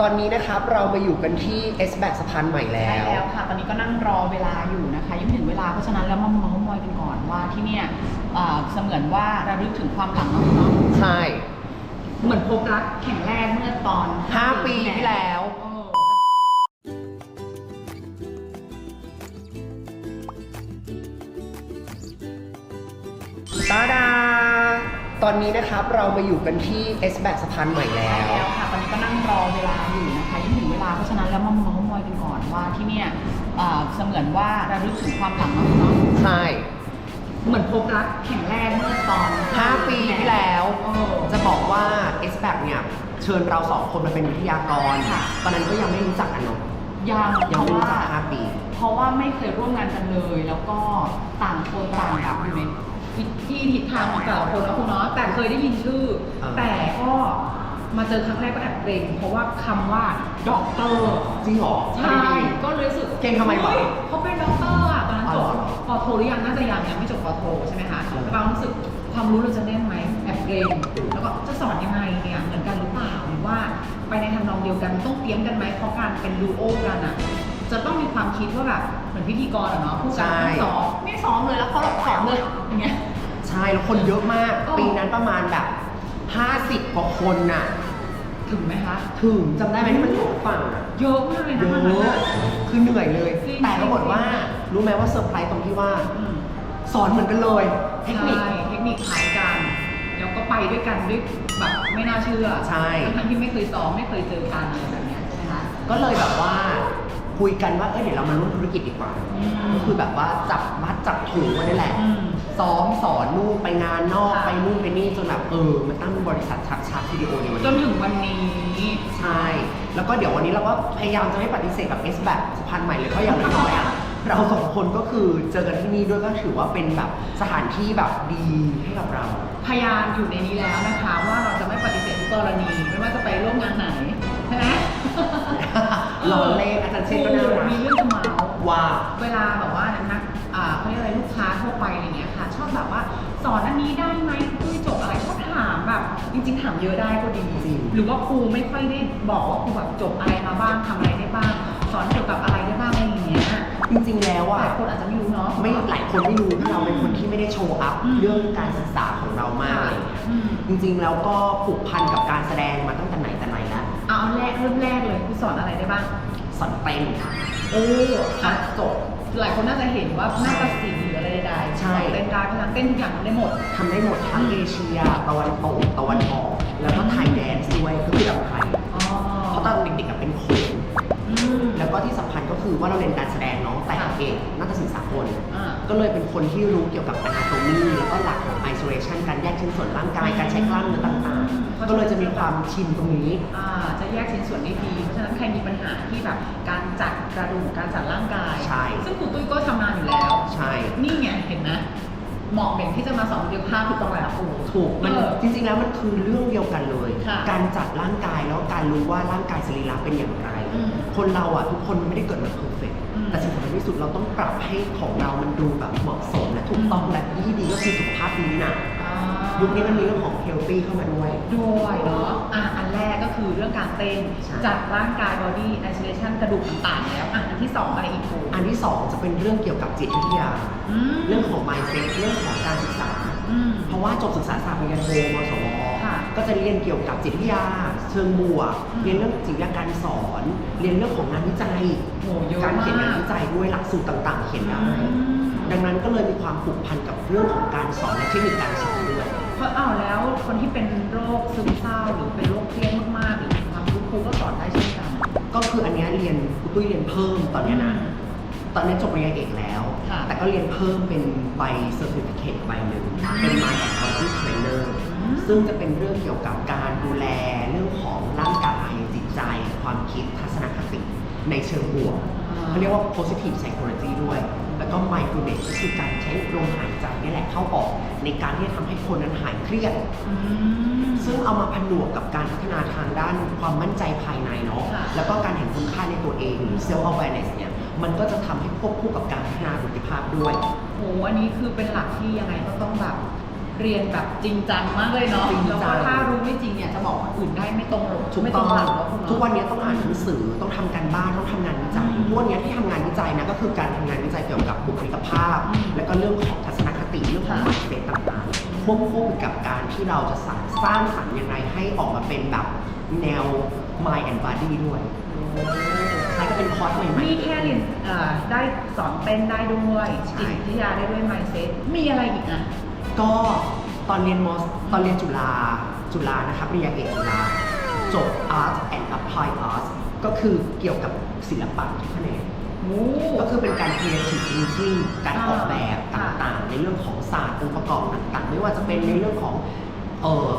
ตอนนี้นะครับเรามาอยู่กันที่ S แบกสะพานใหม่แล้ใช่ว แล้วค่ะ ตอนนี้ก็นั่งรอเวลาอยู่นะคะยังไม่ถึงเวลา เพราะฉะนั้นแล้วมาเมาส์มอยกันก่อนว่าที่เนี่ยอ่าเสมือนว่าระลึกถึงความหลังเนาะเนาะใช่ เหมือนพบรักแข่งแรกเมื่อตอน5ปีที่แล้ว เออตาดา ตอนนี้นะครับเรามาอยู่กันที่ S แบกสะพานใหม่แล้ใช่ว แล้วค่ะตอนนี้ ก็นั่งรอเวลาอยู่นะคะยังไม่ถึงเวลาเพราะฉะนั้นแล้วมาเมาส์มอยกันก่อนว่าที่เนี่ยอ่าเสมือนว่าระลึกถึงความหลังเนาะเนาะใช่ เหมือนพบรักแข่งแรกเมื่อตอน5 ปีที่แล้ว เออ จะบอกว่า S แบกเนี่ยเชิญเราสองคนมาเป็นวิทยากรค่ะ ตอนนั้นก็ยังไม่รู้จักกันเนาะยังยังเพไม่ราะรู้ว่า จัก 5 ปี เพราะว่าไม่เคยร่วมงานกันเลย แล้วก็ต่างคนต่างแบบอยู่ในที่ทิศทางของแต่ละคนนะคุณเนาะแต่เคยได้ยินชื่อ เออแต่ก็ มาเจอครั้งแรกก็แอบเกรงเพราะว่าคำว่า ด็อกเตอร์จริงเหรอใช่ก็เลยรู้สึกเก่งทำไมวะฮ้ยเขาเป็นด็อกเตอร์อะตอนนั้นจอ๋บอเหรอปอโทหรือยังน่าจะยังยังไม่จบปอโทใช่ไหมคะเออแต่เรารู้สึกความรู้เราจะแน่นไหมแอบเกรงแล้วก็จะสอนยังไงเนี่ยเหมือนกันหรือเปล่าหรือว่าไปในทำนองเดียวกันมันต้องเตรียมกันไหมเพราะการเป็นดูโอกันอะจะต้องมีความคิดว่าแบบเหมือนพิธีกรอะเนาะพูดกันใช่ไม่ซ้อมไม่ซ้อมเลยแล้วเขาสอนเลยอย่างเงี้ย ใช่แล้วคนเยอะมากเออปีนั้นประมาณแบบ 50 กว่าคนน่ะ ถึงไหมคะ ถึงจำได้ไหมที่มันสองฝั่งอะเยอะมากเลยเยนะวันนั้นอะอะ คือเหนื่อยเลย จริงแต่ปรากฏว่าจริงรู้ไหมว่าเซอร์ไพรส์ตรงที่ว่า อืม สอนเหมือนกันเลยเทคนิคใช่เทคนิคคล้ายกัน แล้วก็ไปด้วยกันด้วยแบบไม่น่าเชื่อใช่ ทั้งๆที่ไม่เคยซ้อมไม่เคยเจอกันอะไรแบบเนี้ยใช่ไหมคะ ก็เลยแบบว่าคุยกันว่า เอ้ยเดี๋ยวเรามาร่วมธุรกิจดีกว่า อืมก็คือแบบว่าจับมัดจับถูมานี่แหละ อืม ซ้อมสอนนู่นไปงานนอกค่ะ ไปนู่นไปนี่จนแบบเออมันตั้งบริษัทชักชักวิดีโอในวันจนนี้ถึงวันนี้ใช่แล้วก็เดี๋ยววันนี้เราก็พยายามจะไม่ปฏิเสธแบบเอสแบบสะพานใหม่เลยเพราะอย่างน้อยๆอะเราสองคนก็คือเจอกันที่นี่ด้วยก็ถือว่าเป็นแบบสถานที่แบบดีให้กับเรา พยานอยู่ในนี้แล้วนะคะ ว่าเราจะไม่ปฏิเสธทุกกรณี ไม่ว่าจะไปร่วมงานไหนใช่ไหมรอเล่นอาจารย์เชษก็น่ารัก มีเรื่องจะเมาส์ว่า เวลาแบบว่านักอ่าเขา เรียกอะไรลูกค้าทั่วไปอะไรเงี้ยค่ะ ชอบแบบว่าสอนอันนี้ได้ไหมคุยจบอะไรชอบถามแบบจริง ๆ ถามเยอะได้ก็ดีจริง หรือว่าครูไม่ค่อยได้บอกว่าครูแบบจบอะไรมาบ้างทำอะไรได้บ้าง สอนเกี่ยวกับอะไรได้บ้างอะไรอย่างเงี้ยจริงๆ แล้วหอะลายคนอาจจะไม่รู้เนาะ ไม่หลายคนไม่รู้ที่เราเป็นคนที่ไม่ได้โชว์อัพอืม เรื่องการศึกษาของเรามากอะไรอย่างเงี้ยอืมจริงๆแล้วก็ผูกพันกับการแสดงมาตั้งแต่ไหนแต่ไหนแล้วเอาแรกเริ่มแรกเลยคือสอนอะไรได้บ้าง สอนเต้นค่ะโอ้ค่ะจบ หลายคนน่าจะเห็นว่าหน้าตาศิลป์หรืออะไรใดๆใช่ เต้นได้เพราะฉะนั้นเต้นทุกอย่างทำได้หมด ทำได้หมดทั้งเอเชียตะวันตกตะวันออก แล้วก็ไทยแดนซ์ด้วยก็คือแบบไทยอ๋อเพราะตอนเด็กๆอะเป็นโขนอืม แล้วก็ที่สำคัญก็คือว่าเราเรียนการแสดงเนาะแต่ค่ะ เอกนาฏศิลป์สากล อ่า ก็เลยเป็นคนที่รู้เกี่ยวกับ anatomy แล้วก็หลักของ isolation การแยกชิ้นส่วนร่างกายการใช้กล้ามเนื้อต่างๆ ก็เลยจะมีความชินตรงนี้ อ่าจะแยกชิ้นส่วนได้ดีเพราะฉะนั้นใครมีปัญหาที่แบบการจัดกระดูกการจัดร่างกาย ใช่ ซึ่งครูตุ้ยก็ทำงานอยู่แล้ว ใช่ นี่ไงเห็นไหมเหมาะเป็นที่จะมาสอนเรียนภาพถูกต้องแล้วครู ถูกมันเออจริงๆแล้วมันคือเรื่องเดียวกันเลย ค่ะการจัดร่างกายแล้วการรู้ว่าร่างกายสรีระเป็นอย่างไร อืมคนเราอะทุกคนมันไม่ได้เกิดมาเพอร์เฟกอืม แต่สิ่งสำคัญที่สุดเราต้องปรับให้ของเรามันดูแบบเหมาะสมและถูกต้องอืมและที่ดีก็คือสุขภาพดีนะอ่ายุคนี้มันมีเรื่องของเฮลตี้เข้ามาด้วยด้วยเนาะอะอันแรกก็คือเรื่องการเต้นใช่จัดร่างกาย body isolation กระดูกต่างๆแล้วอะอันที่สองอะไรอีกครูอันที่สองจะเป็นเรื่องเกี่ยวกับจิตวิทยาอืมเรื่องของ mindset เรื่องของการศึกษาอืมเพราะว่าจบศึกษาศาสตร์ปริญญาโทมสวค่ะก็จะเรียนเกี่ยวกับจิตวิทยา เชิงบวกอืมเรียนเรื่องจิตวิทยาการสอน เรียนเรื่องของงานวิจัย โหเยอะการเขียนงานมากวิจัยด้วยหลักสูตรต่างๆ เขียนได้อืมดังนั้นก็เลยมีความผูกพันกับเรื่องของการสอนและเทคนิคการสอนด้วย เพราะอ้าวแล้วคนที่เป็นโรคซึมเศร้าหรือเป็นโรคเครียดมากๆหรือมีความทุกข์ครูก็สอนได้เช่นกัน ก็คืออันเนี้ยเรียนครูตุ้ยเรียนเพิ่มตอนเนี้ยนะ ตอนนี้จบปริญญาเอกแล้ว ค่ะแต่ก็เรียนเพิ่มเป็นใบเซอร์ติฟิเคตใบหนึ่งเป็น ซึ่งจะเป็นเรื่องเกี่ยวกับการดูแลเรื่องของร่างกายจิตใจ ความคิดทัศนคติในเชิงบวกอ่าเขาเรียกว่า positive psychology ด้วย แล้วก็ mindfulness ก็คือการใช้ลมหายใจนี่แหละเข้าออก ในการที่จะทำให้คนนั้นหายเครียดอืมซึ่งเอามาผนวกกับการพัฒนาทางด้านความมั่นใจภายในเนาะค่ะแล้วก็การเห็นคุณค่าในตัวเองหรือ self awareness เนี่ย มันก็จะทำให้ควบคู่กับการพัฒนาบุคลิกภาพด้วยโหอันนี้คือเป็นหลักที่ยังไงก็ต้องแบบ เรียนแบบจริงจังมากเลยเนาะจริงจัแล้งวก็ถ้ารู้ไม่จริงเนี่ยจะบอกคนอื่นได้ไม่ตรงหรอกทุกไม่ตต้รองงหลักเนาะคุณเนาะ ทุกวันนี้ต้องอ่านหนังสือต้องทำการบ้านต้องทำงานวิจัยอืมพวกเนี้ยที่ทำงานวิจัยนะก็คือการทำงานวิจัยเกี่ยวกับบุคลิกภาพ อืมแล้วก็เรื่องของทัศนคติเรื่องของค่ะ mindset ต่างๆควบคู่กับการที่เราจะสร้างสร้างสรรค์ยังไงให้ออกมาเป็นแบบแนว mind and body ด้วยใช่ก็เป็นคอร์สใหม่ๆนี่แค่เรียนเอ่อได้สอนเต้นได้ด้วยใช่ จิตวิทยาได้ด้วย mindset มีอะไรอีกอะ ก็ตอนเรียนมอสตอนเรียนจุฬาจุฬานะครับปริญญาเอกจุฬาจบ Art and Applied Arts ก็คือเกี่ยวกับศิลปะทุกแขนงโอ้ก็คือเป็นการ creative thinking การออกแบบอ่าต่างๆ ในเรื่องของศาสตร์องค์ประกอบต่างๆ ไม่ว่าจะเป็นในเรื่องของ เอ่อ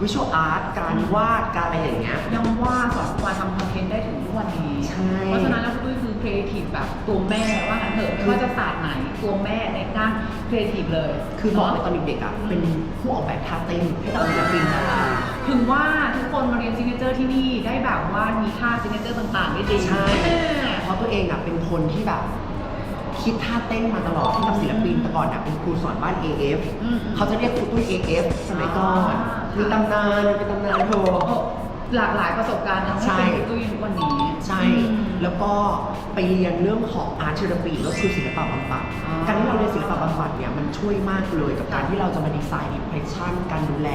visual art การวาดการอะไรอย่างเงี้ย ยังว่าสอนมาทำคอนเทนต์ได้ถึงทุกวันนี้ ใช่เพราะฉะนั้นแล้วคุณตุ้ยคือครีเอทีฟแบบตัวแม่ว่างั้นเถอะไม่ว่าจะศาสตร์ไหนตัวแม่ในด้านครีเอทีฟเลยคือบอกเนาะเลยตอนเด็กๆอะเป็นผู้ออกแบบท่าเต้นให้กับศิลปินดาราถึงว่าทุกคนมาเรียนซิกเนเจอร์ที่นี่ได้แบบว่ามีท่าซิกเนเจอร์ต่างๆได้ดีใช่แม่เพราะตัวเองอะเป็นคนที่แบบ คิดท่าเต้นมาตลอดให้กับศิลปินแต่ก่อนอะเป็นครูสอนบ้าน AF อืมเขาจะเรียกครูตุ้ย AF สมัยก่อนอ่ามีมีตำนานเป็นตำนานโทโอ้หลากหลายประสบการณ์ทำให้ใช่เป็นคุณตุ้ยทุกวันนี้ ใช่ อืม แล้วก็ไปเรียนเรื่องของอาร์ตเทอราปีก็คือศิลปะบำบัดอ่า การที่เราเรียนศิลปะบำบัดเนี่ยมันช่วยมากเลยกับการที่เราจะมาดีไซน์อิมเพรสชันการดูแล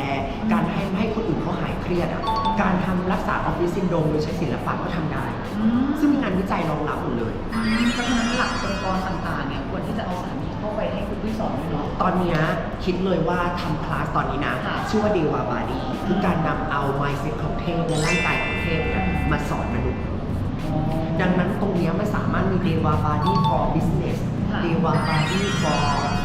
การให้ให้คนอื่นเขาหายเครียดอะการทำรักษาออฟฟิศซินโดรมโดยใช้ศิลปะก็ทำได้ อืมซึ่งมีงานวิจัยรองรับหมดเลย อืมเพราะฉะนั้นหลักองค์กรต่างๆเนี่ยควรที่จะเอาสารนี้เข้าไปให้คุณตุ้ยสอนด้วยเนาะ ตอนเนี้ยคิดเลยว่าทำคลาสตอนนี้นะ ค่ะชื่อว่าเดวาบาดีคือการนำเอา mindset ของเทพและร่างกายของเทพเนี่ยมาสอนมนุษย์ ดังนั้นตรงเนี้ยมันสามารถมี Deva Body for Business ค่ะ Deva Body for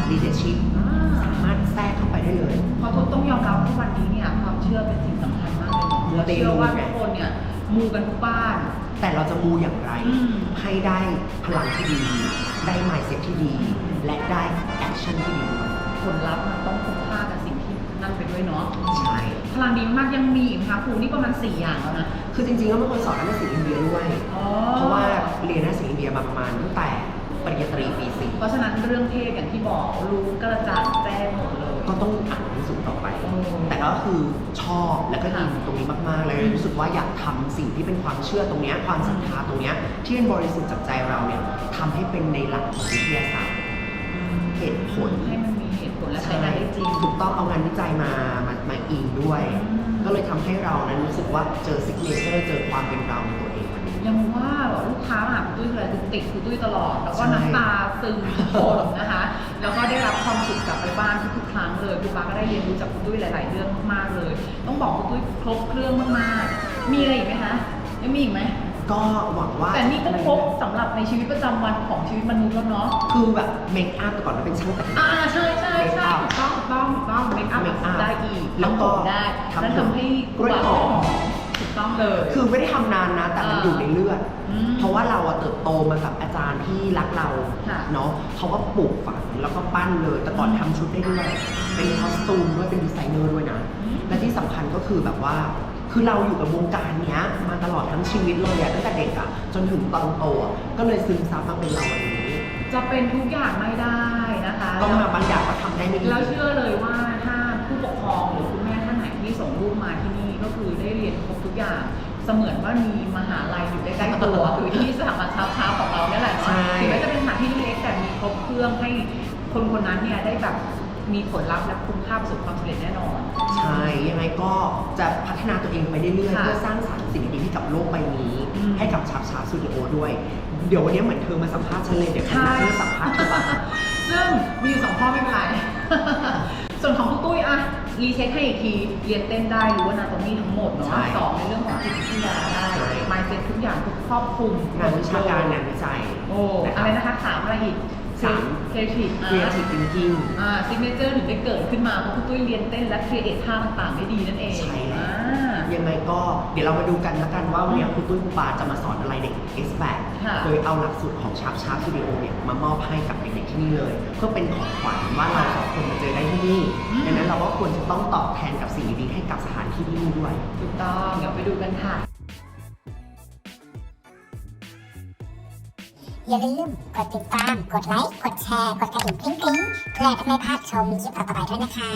Leadership อ่าสามารถแทรกเข้าไปได้เลย เพราะทุกต้องยอมรับทุกวันนี้เนี่ยความเชื่อเป็นสิ่งสำคัญมากเลยมูเนาะเตลูเชื่อว่าไงทุกคนเนี่ยมูกันทุกบ้าน แต่เราจะมูอย่างไร อืม ให้ได้พลังที่ดี ได้ mindset ที่ดี และได้ action ที่ดีด้วย ผลลัพธ์มันต้องคุ้มค่ากับสิ่งที่ นั่นไปด้วยเนาะใช่พลังดีมากยังมีอีกนะคะครูนี่ประมาณสี่อย่างแล้วนะคือจริงๆแล้วเป็นคนสอนนักศิลป์อินเดียด้วย อ๋อเพราะว่าเรียนนักศิลป์อินเดียมาประมาณตั้งแต่ปริญญาตรีปีสี่เพราะฉะนั้นเรื่องเทพอย่างที่บอกรู้กระจ่างแจ้งหมดเลย ก็ต้องอ่านหนังสือต่อไปอืมแต่ก็คือชอบแล้วก็อินค่ะตรงนี้มากๆเลยอืมรู้สึกว่าอยากทำสิ่งที่เป็นความเชื่อตรงเนี้ยความศรัทธาตรงเนี้ยที่เป็นบริสุทธิ์จากใจเราเนี่ยทำให้เป็นในหลักของวิทยาศาสตร์เหตุผลให้มั นมีเหตุผลและใช้งานได้จริงถูกต้องเอางานวิจัยมามามาอิงด้วยอืมก็เลยทำให้เรานั้นรู้สึกว่าเจอซิกเนเจอร์เจอความเป็นเราในตัวเองมันยังว่าแบบลูกค้ามาหาคุณตุ้ยคืออะไรคือติดคุณตุ้ยตลอด แล้วก็ใช่ น้ำตาซึมทุกคนนะคะ แล้วก็ได้รับความสุขกลับไปบ้านทุกๆครั้งเลยคุณป้าก็ได้เรียนรู้จากคุณตุ้ยหลาย ๆ เรื่องมากๆเลย ต้องบอกคุณตุ้ยครบเครื่องมากๆ มีอะไรอีกไหมคะยังมีอีกไหม ก็หวังว่าแต่นี่ก็ครบสำหรับในชีวิตประจำวันของชีวิตมนุษย์แล้วเนาะคือแบบเมคอัพแต่ก่อนเราเป็นช่างแต่งหน้า อ่าใช่ใช่ใช่ถูกต้องถูกต้องถูกต้องเมคอัพ make up ได้อีกแล้วก็ทำผมได้ทำแล้วทำให้กล้วยหอม ถูกต้องเลย คือไม่ได้ทำนานนะ แต่มันอ่าอยู่ในเลือด อืมเพราะว่าเราอะเติบโตมากับอาจารย์ที่รักเราค่ะเนาะเขาก็ปลูกฝังแล้วก็ปั้นเลยแต่ก่อนทำชุดได้ด้วย เป็นคอสตูมด้วยเป็นดีไซเนอร์ด้วยนะ อืม และที่สำคัญก็คือแบบว่า คือเราอยู่กับวงการเนี้ย มาตลอดทั้งชีวิตเลยอะตั้งแต่เด็กอะจนถึงตอนโตอะก็เลยซึมซับมาเป็นเราวันนี้ จะเป็นทุกอย่างไม่ได้นะคะก็มาบางอย่างก็ทำได้ไม่ดีแล้วเชื่อเลยว่าถ้าผู้ปกครองหรือคุณแม่ท่านไหนที่ส่งลูกมาที่นี่ก็คือได้เรียนครบทุกอย่างเสมือนว่ามีมหาลัยอยู่ใกล้ๆตัวคือที่สถาบันเช้าๆของเราเนี่ยแหละเนาะใช่ถึงแม้จะเป็นสถานที่เล็กๆแต่มีครบเครื่องให้คนคนนั้นเนี่ยได้แบบ มีผลลัพธ์และคุณค่าประสบความสำเร็จแน่นอน ใช่ยังไงก็จะพัฒนาตัวเองไปเรื่อยๆค่ะเพื่อสร้างสรรค์สิ่งดีๆให้กับโลกใบนี้ อืมให้กับชาบชาสตูดิโอด้วย เดี๋ยววันนี้เหมือนเธอมาสัมภาษณ์ฉันเลยเดี๋ยวฉันใช่ จะสัมภาษณ์เธอบ้าง ซึ่งมีอยู่สองข้อไม่เป็นไร ส่วนของคุณตุ้ยอะรีเช็คให้อีกที เรียนเต้นได้รู้ว่านาโตมีทั้งหมดเนาะใช่สองในเรื่องของจิตวิทยาได้ใช่ มายเซ็ตทุกอย่างทุกครอบคลุมงานวิชาการงานวิจัยโอ้ อะไรนะคะถามอะไรอีก สามครีเอทีฟ creative thinking อ่าซิกเนเจอร์ถึงได้เกิดขึ้นมา เพราะคุณตุ้ยเรียนเต้นและครีเอทท่าต่างๆได้ดีนั่นเองใช่แล้ว อ่า ยังไงก็เดี๋ยวเรามาดูกันล้วกันว่าวันนี้คุณตุ้ยคุณปาจะมาสอนอะไรเด็ก S แบค่ะ โดยเอาหลักสูตรของชาร์ปชาร์ปสตูดิโอเนี่ยมามอบให้กับเด็กๆที่นี่เลย เพื่อเป็นของขวัญว่าเราสองคนมาเจอได้ที่นี่ดังนั้นเราก็ควรจะต้องตอบแทนกับสิ่งดีๆให้กับสถานที่ที่นี่ด้วย ถูกต้อง เดี๋ยวไปดูกันค่ะ อย่าลืมกดติดตาม กดไลค์ กดแชร์ กดกระดิ่งกริ๊งๆเพื่อจะไม่พลาดชมคลิปต่อๆไปด้วยนะคะ